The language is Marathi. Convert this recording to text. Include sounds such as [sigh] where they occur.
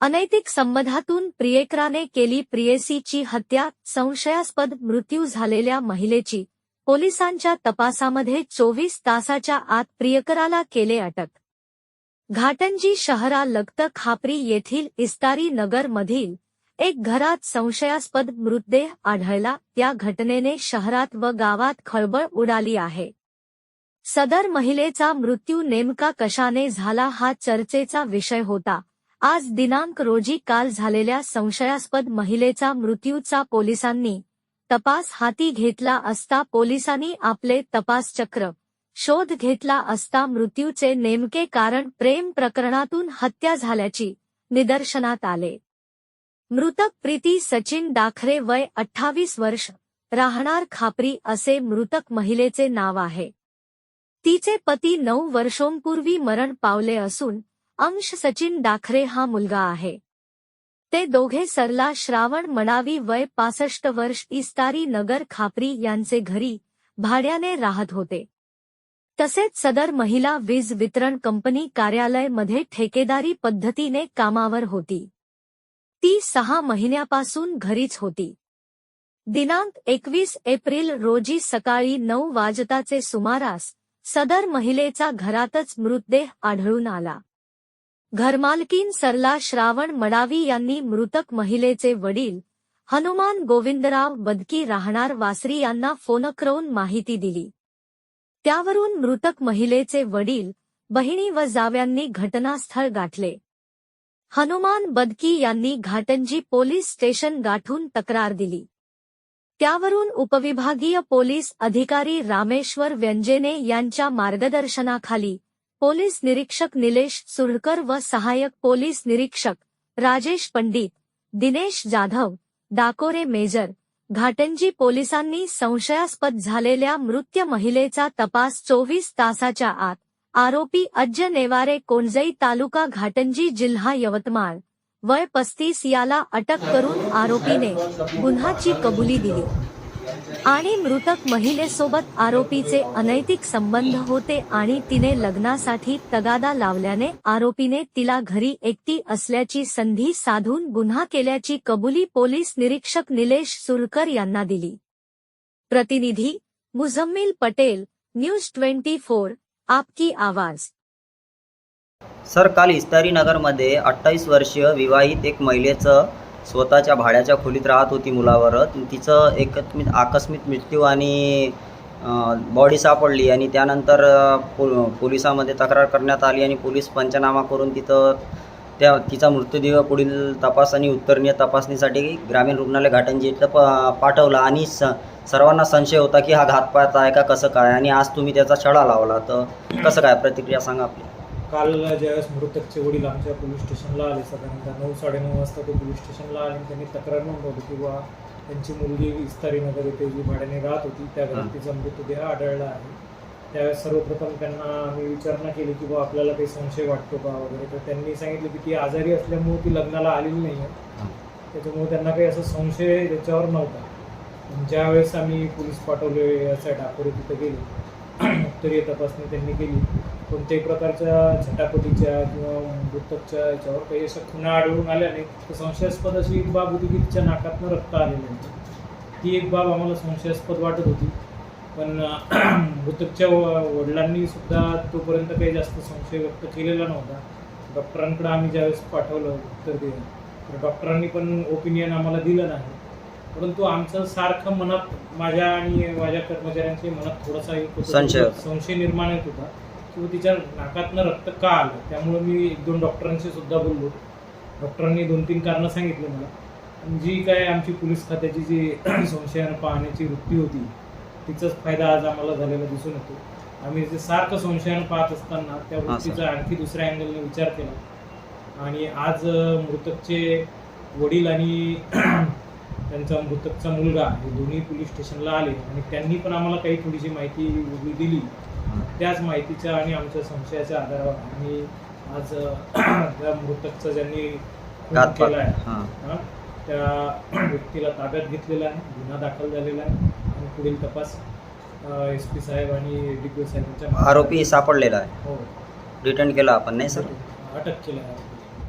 अनैतिक संबंधातून प्रियकराने केली प्रियसीची हत्या संशयास्पद मृत्यू झालेल्या महिलेची. पोलिसांच्या तपासामध्ये चोवीस तासाच्या आत प्रियकराला केले अटक. घाटंजी शहरा लगत खापरी येथील इस्तारी नगर मधील एक घरात संशयास्पद मृतदेह आढळला. त्या घटनेने शहरात व गावात खळबळ उडाली आहे. सदर महिलेचा मृत्यू नेमका कशाने झाला हा चर्चेचा विषय होता. आज दिनांक रोजी काल झालेल्या संशयास्पद महिलेचा मृत्यूचा पोलिसांनी तपास हाती घेतला असता पोलिसांनी आपले तपासचक्र शोध घेतला असता मृत्यूचे नेमके कारण प्रेम प्रकरणातून हत्या झाल्याची निदर्शनात आले. मृतक प्रीती सचिन डाखरे वय अठ्ठावीस वर्ष राहणार खापरी असे मृतक महिलेचे नाव आहे. तिचे पती नऊ वर्षोंपूर्वी मरण पावले असून अंश सचिन डाखरे हा मुलगा आहे. ते दोघे सरला श्रावण मणावी वय पासष्ट वर्ष इस्तारी नगर खापरी यांचे घरी भाड्याने राहत होते. तसेच सदर महिला वीज वितरण कंपनी कार्यालयमध्ये ठेकेदारी पद्धतीने कामावर होती. ती सहा महिन्यापासून घरीच होती. दिनांक एकवीस एप्रिल रोजी सकाळी नऊ वाजताचे सुमारास सदर महिलेचा घरातच मृतदेह आढळून आला. घरमालकीन सरला श्रावण मडावी यांनी मृतक महिलेचे वडील हनुमान गोविंदराव बदकी राहणार वासरी यांना फोन करून माहिती दिली. त्यावरून मृतक महिलेचे वडील बहिणी व जाव्यांनी घटनास्थळ गाठले. हनुमान बदकी यांनी घाटंजी पोलीस स्टेशन गाठून तक्रार दिली. त्यावरून उपविभागीय पोलीस अधिकारी रामेश्वर व्यंजेने यांच्या मार्गदर्शनाखाली पोलीस निरीक्षक निलेश सुरकर व सहायक पोलीस निरीक्षक राजेश पंडित दिनेश जाधव डाकोरे मेजर घाटंजी पोलिसांनी संशयास्पद झालेल्या मृत्य महिलेचा तपास चोवीस तासाच्या आत. आरोपी अज्ज नेवारे कोणजई तालुका घाटंजी जिल्हा यवतमाळ. वय पस्तीस याला अटक करून आरोपीने गुन्हाची कबुली दिली. आणि मृतक महिलेसोबत आरोपीचे अनैतिक संबंध होते आणि तिने लग्नासाठी तगादा लावल्याने आरोपीने तिला घरी एकटी असल्याची संधी साधून गुन्हा केल्याची कबुली पोलीस निरीक्षक निलेश सुरकर यांना दिली. प्रतिनिधी Muzammil Patel news twenty four आपकी आवाज. सर काल इस्तारी नगरमध्ये अठ्ठावीस वर्षीय विवाहित एक महिलेचं स्वतःच्या भाड्याच्या खोलीत राहत होती मुलावर. तिचं एकत्मित आकस्मिक मृत्यू आणि बॉडी सापडली आणि त्यानंतर पो पोलिसामध्ये तक्रार करण्यात आली आणि पोलीस पंचनामा करून तिथं त्या तिचा मृत्यूदेह पुढील तपास आणि उत्तरणीय तपासणीसाठी ग्रामीण रुग्णालय घाटंजी इथं प पाठवला आणि स सर्वांना संशय होता की हा घातपात आहे का कसं काय? आणि आज तुम्ही त्याचा छडा लावला. तर कसं काय प्रतिक्रिया सांगा आपली? काल ज्यावेळेस मृतकचे वडील आमच्या पोलीस स्टेशनला आले साधारणतः नऊ साडेनऊ वाजता ते पोलीस स्टेशनला आले त्यांनी तक्रार नोंदवली की बुवा त्यांची मुलगी इस्तारी नगर येथे जी भाड्याने राहत होती त्या. घरात तिचा मृतदेह आढळला आहे. त्यावेळेस सर्वप्रथम त्यांना आम्ही विचारणा केली की बुवा आपल्याला काही संशय वाटतो का वगैरे? तर त्यांनी सांगितलं की ती आजारी असल्यामुळे ती लग्नाला आलेली नाही आहे. त्याच्यामुळे त्यांना काही असं संशय त्याच्यावर नव्हता. ज्यावेळेस आम्ही पोलीस पाठवले याचा डाकोरे तिथं गेले [clears throat] उत्तरीय तपासणी त्यांनी केली. कोणत्याही प्रकारच्या झटापटीच्या किंवा मृतकच्या याच्यावर काही अशा खुणा आढळून आल्या नाही तर संशयास्पद अशी एक बाब होती की तिच्या नाकातनं रक्त आलेलं आहे ती एक बाब आम्हाला संशयास्पद वाटत होती. पण [clears throat] मृतकच्या वडिलांनी सुद्धा तोपर्यंत काही जास्त संशय व्यक्त केलेला नव्हता. डॉक्टरांकडे आम्ही ज्यावेळेस पाठवलं उत्तर दे तर डॉक्टरांनी पण ओपिनियन आम्हाला दिलं नाही. परंतु आमचं सारखं मनात माझ्या आणि माझ्या कर्मचाऱ्यांच्या मनात थोडासा एक होता- संशय होता. संशय निर्माण होत होता. किंवा तिच्या नाकातनं रक्त का आलं? त्यामुळे मी एक दोन डॉक्टरांशी सुद्धा बोललो. डॉक्टरांनी दोन तीन कारणं सांगितले मला. जी काय आमची पोलीस खात्याची जी [clears throat] संशयानं पाहण्याची वृत्ती होती तिचाच फायदा आज आम्हाला झालेला दिसून येतो. आम्ही जे सारखं संशयानं पाहत असताना त्या. वृत्तीचा आणखी दुसऱ्या अँगलने विचार केला. आणि आज मृतकचे वडील आणि [clears throat] त्यांचा मृतकचा मुलगा हे दोन्ही पोलीस स्टेशनला आले आणि त्यांनी पण आम्हाला काही थोडीशी माहिती दिली. त्याच माहितीच्या आणि आमच्या संशयाच्या आधारावर आम्ही आज [clears throat] त्या मृतकचा ज्यांनी खून केला आहे त्या [clears throat] व्यक्तीला ताब्यात घेतलेला आहे गुन्हा दाखल झालेला आहे आणि पुढील तपास एस पी साहेब आणि डी पी साहेबांच्या आरोपी सापडलेला आहे. हो. रिटर्न केला आपण नाही सर? अटक केला आहे.